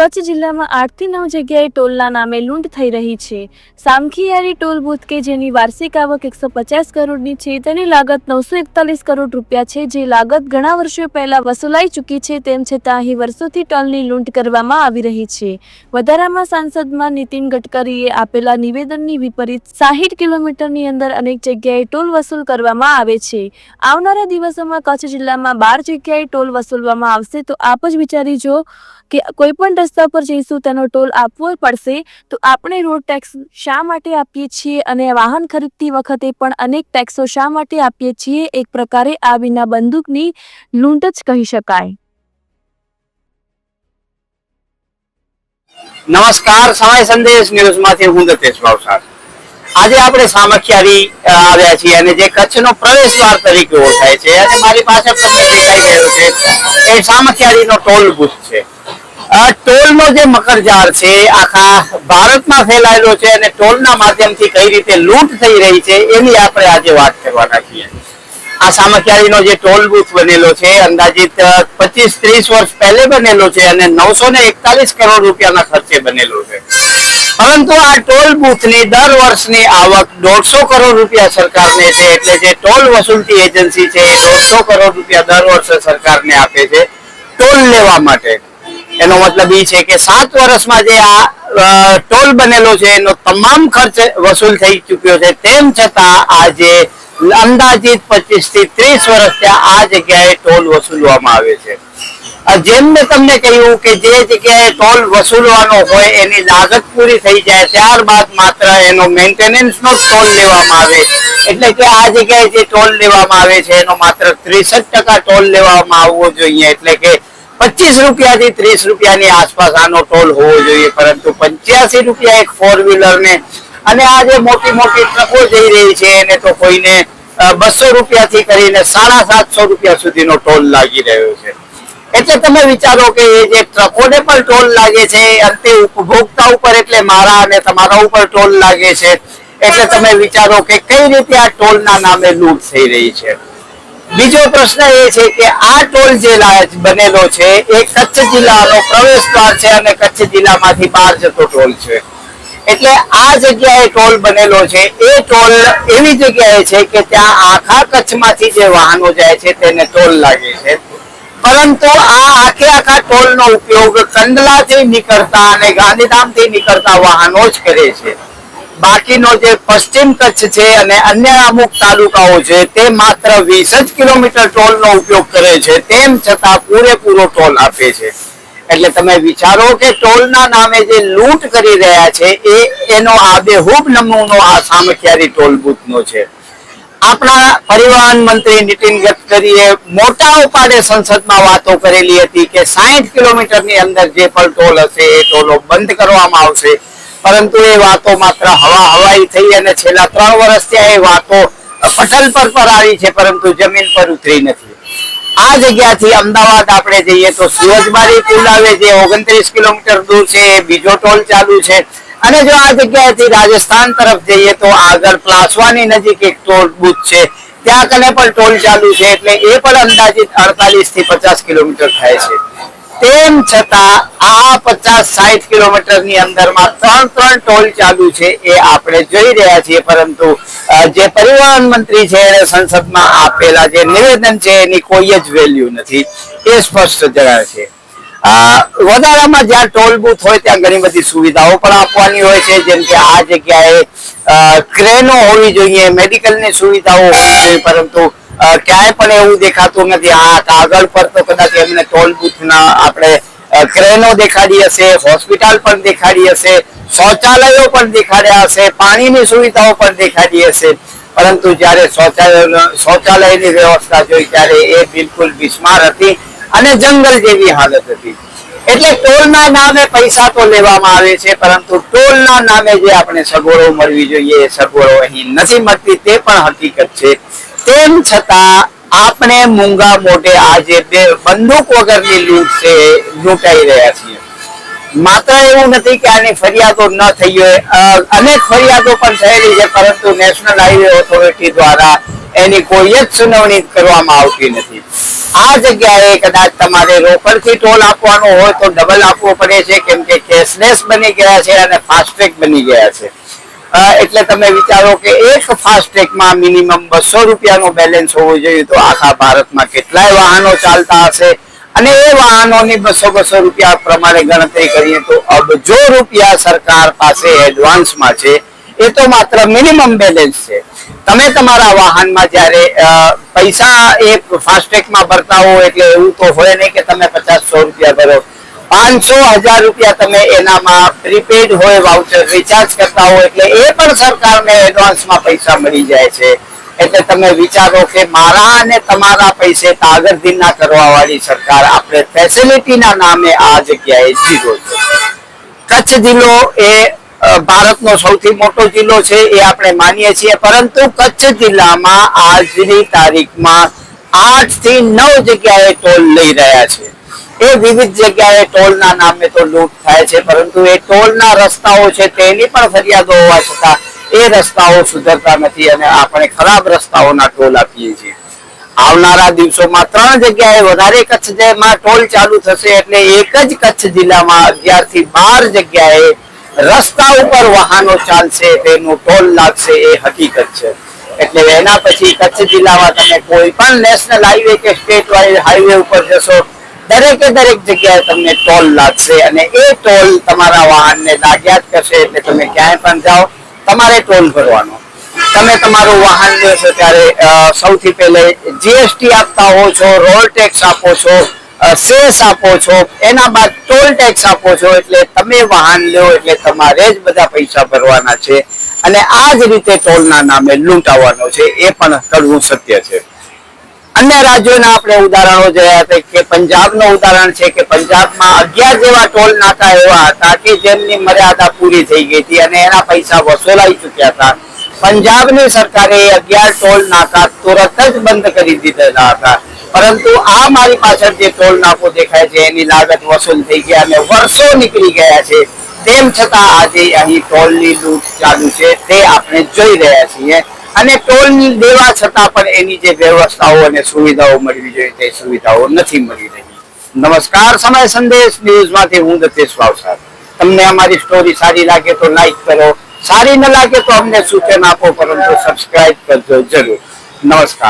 કચ્છ જિલ્લામાં આઠથી નવ જગ્યાએ ટોલના નામે લૂંટ થઈ રહી છે. સામખિયારી ટોલ બૂથ કે જેની વાર્ષિક આવક એકસો પચાસ કરોડની છે, તેની લાગત નવસો એકતાલીસ કરોડ રૂપિયા છે, જે લાગત ઘણા વર્ષો પહેલા વસૂલાઈ ચૂકી છે, તેમ છતાં અહીં વર્ષોથી ટોલની લૂંટ કરવામાં આવી રહી છે. વધારામાં સાંસદમાં નીતિન ગડકરીએ આપેલા નિવેદનની વિપરીત સાહીઠ કિલોમીટરની અંદર અનેક જગ્યાએ ટોલ વસૂલ કરવામાં આવે છે. આવનારા દિવસોમાં કચ્છ જિલ્લામાં બાર જગ્યાએ ટોલ વસૂલવામાં આવશે, તો આપ જ વિચારી જો કે કોઈ પણ રસ્તા પર જઈશું, તેનો ટોલ આપવો પડશે, તો આપણે રોડ ટેક્સ શા માટે આપીએ છીએ અને વાહન ખરીદતી વખતે પણ અનેક ટેક્સો શા માટે આપીએ છીએ? એક પ્રકારે આ વિના બંદૂકની લૂંટ જ કહી શકાય. નમસ્કાર, સમય સંદેશ ન્યૂઝમાંથી હું દતેશ ભાવસાર. આજે આપણે સામખિયારી આવ્યા છીએ અને જે કચ્છનો પ્રવેશ દ્વાર તરીકે ઓળખાય છે અને મારી પાસે રહ્યો છે એ સામખિયારીનો ટોલ બુથ છે. ટોલનો જે મકરજાળ છે, આખા ભારતમાં ફેલાયેલો છે અને ટોલના માધ્યમથી કઈ રીતે લૂંટ થઈ રહી છે, એની આપણે આજે વાત કરવાના છીએ આ સામખિયારીનો જે ટોલ બૂથ બનેલો છે, અંદાજિત પચીસ ત્રીસ વર્ષ પહેલે બનેલો છે અને નવસો ને એકતાલીસ કરોડ રૂપિયાના ખર્ચે બનેલો છે. પરંતુ આ ટોલ બૂથની દર વર્ષની આવક દોઢસો કરોડ રૂપિયા સરકારને છે, એટલે જે ટોલ વસૂલતી એજન્સી છે એ દોઢસો કરોડ રૂપિયા દર વર્ષે સરકારને આપે છે ટોલ લેવા માટે. એનો મતલબ એ છે કે સાત વર્ષમાં જે આ ટોલ બનેલો છે, એનો તમામ ખર્ચ વસૂલ થઈ ચૂક્યો છે. તેમ છતાં આજે અંદાજિત પચીસથી ત્રીસ વર્ષ ત્યાં આ જગ્યાએ ટોલ વસૂલવામાં આવે છે. જેમ મેં તમને કહ્યું કે જે જગ્યાએ ટોલ વસૂલવાનો હોય એની લાગત પૂરી થઈ જાય, ત્યારબાદ માત્ર એનો મેન્ટેનન્સ નો ટોલ લેવામાં આવે. એટલે કે આ જગ્યાએ જે ટોલ લેવામાં આવે છે, એનો માત્ર ત્રીસઠ ટકા ટોલ લેવામાં આવવો જોઈએ. એટલે કે પચીસ રૂપિયાથી ત્રીસ રૂપિયાની આસપાસ આનો ટોલ હોવો જોઈએ, પરંતુ પંચ્યાસી રૂપિયા એક ફોર વ્હીલર ને અને આ જે મોટી મોટી ટ્રકો જઈ રહી છે, એને તો કોઈને બસો રૂપિયા થી કરીને સાડા સાતસો રૂપિયા સુધીનો ટોલ લાગી રહ્યો છે. એટલે તમે વિચારો કે એ જે ટ્રકોને પણ ટોલ લાગે છે અંતે ઉપભોક્તા ઉપર એટલે મારા અને તમારા ઉપર ટોલ લાગે છે. એટલે તમે વિચારો કે કઈ રીતે આ ટોલના નામે લૂંટ થઈ રહી છે. બીજો પ્રશ્ન એ છે કે આ ટોલ જે બનેલો છે, એ કચ્છ જિલ્લાનો પ્રવેશ દ્વાર છે અને કચ્છ જિલ્લામાંથી બહાર જતો ટોલ છે. એટલે આ જગ્યાએ ટોલ બનેલો છે. એ ટોલ એવી જગ્યાએ છે કે ત્યાં આખા કચ્છમાંથી જે વાહનો જાય છે તેને ટોલ લાગે છે. પરંતુ આ આખે આખા ટોલનો ઉપયોગ કંડલાથી નીકળતા અને ગાંધીધામથી નીકળતા વાહનો જ કરે છે. બાકીનો જે પશ્ચિમ કચ્છ છે અને અન્ય અમુક તાલુકાઓ છે, તે માત્ર વીસ જ કિલોમીટર ટોલનો ઉપયોગ કરે છે. તેમ છતાં પૂરેપૂરો ટોલ આપે છે. એટલે તમે વિચારો કે ટોલના નામે જે લૂંટ કરી રહ્યા છે, એ એનો આબેહૂબ નમૂનો આ સામખિયારી ટોલ બૂથનો છે. આપણા પરિવહન મંત્રી નીતિન ગડકરીએ મોટા ઉપાડે સંસદમાં વાતો કરેલી હતી કે સાહીઠ કિલોમીટરની અંદર જે પણ ટોલ હશે, એ ટોલો બંધ કરવામાં આવશે. પરંતુ એ વાતો માત્ર હવા હવાઈ થઈ અને છેલ્લા ત્રણ વર્ષથી એ વાતો પટલ પર પર આવી છે, પરંતુ જમીન પર ઉતરી નથી. આ જગ્યાથી અમદાવાદ આપણે જઈએ તો સુરજબારી પુલ આવે જે ઓગણત્રીસ કિલોમીટર દૂર છે બીજો ટોલ ચાલુ છે. અને જો આ જગ્યાએથી રાજસ્થાન તરફ જઈએ તો આગળ પ્લાસવાની નજીક એક ટોલ બૂથ છે. ત્યાં કને પણ ટોલ ચાલુ છે, એટલે એ પણ અંદાજિત અડતાલીસથી પચાસ કિલોમીટર થાય છે. તેમ છતાં આ પચાસ સાઠ કિલોમીટરની અંદરમાં ત્રણ ત્રણ ટોલ ચાલુ છે એ આપણે જોઈ રહ્યા છીએ. પરંતુ જે પરિવહન મંત્રી છે એને સંસદમાં આપેલા જે નિવેદન છે એની કોઈ જ વેલ્યુ નથી. એ સ્પષ્ટ જણાય છે. વધારામાં જ્યાં ટોલ બૂથ હોય ત્યાં ઘણી બધી સુવિધાઓ પણ આપવાની હોય છે. જેમ કે આ જગ્યાએ ક્રેનો હોવી જોઈએ, મેડિકલની સુવિધાઓ હોવી જોઈએ, પરંતુ ક્યાંય પણ એવું દેખાતું નથી. આ કાગળ પર તો કદાચ એમને ટોલ બૂથના આપણે ક્રેનો દેખાડી હશે, હોસ્પિટલ પણ દેખાડી હશે, શૌચાલયો પણ દેખાડ્યા હશે, પાણીની સુવિધાઓ પણ દેખાડી હશે. પરંતુ જ્યારે શૌચાલય, શૌચાલયની વ્યવસ્થા જોઈ ત્યારે એ બિલકુલ બિસ્માર હતી અને જંગલ જેવી હાલત હતી. એટલે ટોલના નામે પૈસા તો લેવામાં આવે છે, પરંતુ ટોલના નામે જે આપણે સગવડો મળવી જોઈએ સગવડો અહીં નથી મળતી, તે પણ હકીકત છે. તેમ છતાં આપણે મૂંગા મોઢે આજે બંદૂક વગરની લૂંટ છે, લૂંટાઈ રહ્યા છીએ. માત્ર એવું નથી કે આની ફરિયાદો ન થઈ હોય. અનેક ફરિયાદો પણ થયેલી છે, પરંતુ નેશનલ હાઈવે ઓથોરિટી દ્વારા એની કોઈ જ સુનાવણી કરવામાં આવતી નથી. આ જગ્યાએ કદાચ તમારે રોકડથી ટોલ આપવાનો હોય તો ડબલ આપવો પડે છે, કેમ કે કેશલેસ બની ગયા છે અને ફાસ્ટ્રેક બની ગયા છે. એટલે તમે વિચારો કે એક ફાસ્ટ્રેકમાં મિનિમમ બસો રૂપિયાનું બેલેન્સ હોવું જોઈએ તો આખા ભારતમાં કેટલાય વાહનો ચાલતા હશે. અને એ વાહનોની બસો બસો રૂપિયા પ્રમાણે ગણતરી કરીએ તો અબજો રૂપિયા સરકાર પાસે એડવાન્સમાં છે. એ તો માત્ર મિનિમમ બેલેન્સ છે. તમે તમારા વાહનમાં જ્યારે પૈસા એ ફાસ્ટેગમાં ભરતા હો એટલે એવું તો હોય નહીં કે તમે પચાસ સો રૂપિયા ભરો. પાંચસો હજાર રૂપિયા તમે એનામાં પ્રીપેડ હોય વાઉચર રિચાર્જ કરતા હો, એટલે એ પણ સરકારને એડવાન્સમાં પૈસા મળી જાય છે. એટલે તમે વિચારો કે મારા અને તમારા પૈસે કાગરદી ના સરકાર આપણે ફેસિલિટીના નામે આ જગ્યાએ જીરો છે. કચ્છ જિલ્લો એ ભારતનો સૌથી મોટો જિલ્લો છે, એ આપણે માનીએ છીએ. પરંતુ કચ્છ જિલ્લામાં આજની તારીખમાં આઠથી નવ જગ્યાએ ટોલ લઈ રહ્યા છે. એ વિવિધ જગ્યાએ ટોલના નામે તો લૂંટ થાય છે, પરંતુ એ ટોલના રસ્તાઓ છે તેની પણ ફરિયાદો હોવા છતાં એ રસ્તાઓ સુધરતા નથી અને આપણે ખરાબ રસ્તાઓના ટોલ આપીએ છીએ. આવનારા દિવસોમાં ત્રણ જગ્યાએ વધારે કચ્છ જેમાં ટોલ ચાલુ થશે એટલે એક જ કચ્છ જિલ્લામાં અગિયારથી બાર જગ્યાએ રસ્તા ઉપર વાહનો ચાલશે, તેનું ટોલ લાગશે, એ હકીકત છે. એટલે એના પછી કચ્છ જિલ્લામાં તમે કોઈ પણ નેશનલ હાઈવે કે સ્ટેટ હાઈવે ઉપર જશો દરેકે દરેક જગ્યાએ તમને ટોલ લાગશે અને એ ટોલ તમારા વાહનને લાગ્યા જ કરશે એટલે તમે ક્યાંય પણ જાઓ, તમારે ટોલ ભરવાનો. તમે તમારું વાહન લો છો ત્યારે સૌથી પહેલે જીએસટી આપતા હો છો, રોડ ટેક્સ આપો છો સેસ આપો છો, એના બાદ ટોલ ટેક્સ આપો છો એટલે તમે વાહન લો એટલે તમારે જ બધા પૈસા ભરવાના છે. અને આ જ રીતે ટોલના નામે લૂંટાવાનો છે, એ પણ કરવું સત્ય છે. અન્ય રાજ્યોના આપણે ઉદાહરણો જોયા કે પંજાબનું ઉદાહરણ છે કે પંજાબમાં અગિયાર જેવા ટોલ નાકા એવા હતા કે જેમની મર્યાદા પૂરી થઈ ગઈ હતી અને એના પૈસા વસૂલાઈ ચુક્યા હતા. પંજાબની સરકારે અગિયાર ટોલ નાકા તુરત જ બંધ કરી દીધેલા હતા. પરંતુ આ મારી પાછળ જે ટોલ નાકો દેખાય છે, એની લાગત વસૂલ થઈ ગયા અને વર્ષો નીકળી ગયા છે. તેમ છતાં આજે અહીં ટોલની લૂંટ ચાલુ છે. તે આપણે જોઈ રહ્યા છીએ. અને ટોલ દેવા છતાં પણ એની જે વ્યવસ્થાઓ અને સુવિધાઓ મળવી જોઈએ તે સુવિધાઓ નથી મળી રહી. નમસ્કાર, સમય સંદેશ ન્યૂઝમાંથી હું દતેશ વાવસાર. તમને અમારી સ્ટોરી સારી લાગે તો લાઈક કરો, સારી ન લાગે તો અમને સૂચન આપો, પરંતુ સબસ્ક્રાઇબ કરજો જરૂર. નમસ્કાર.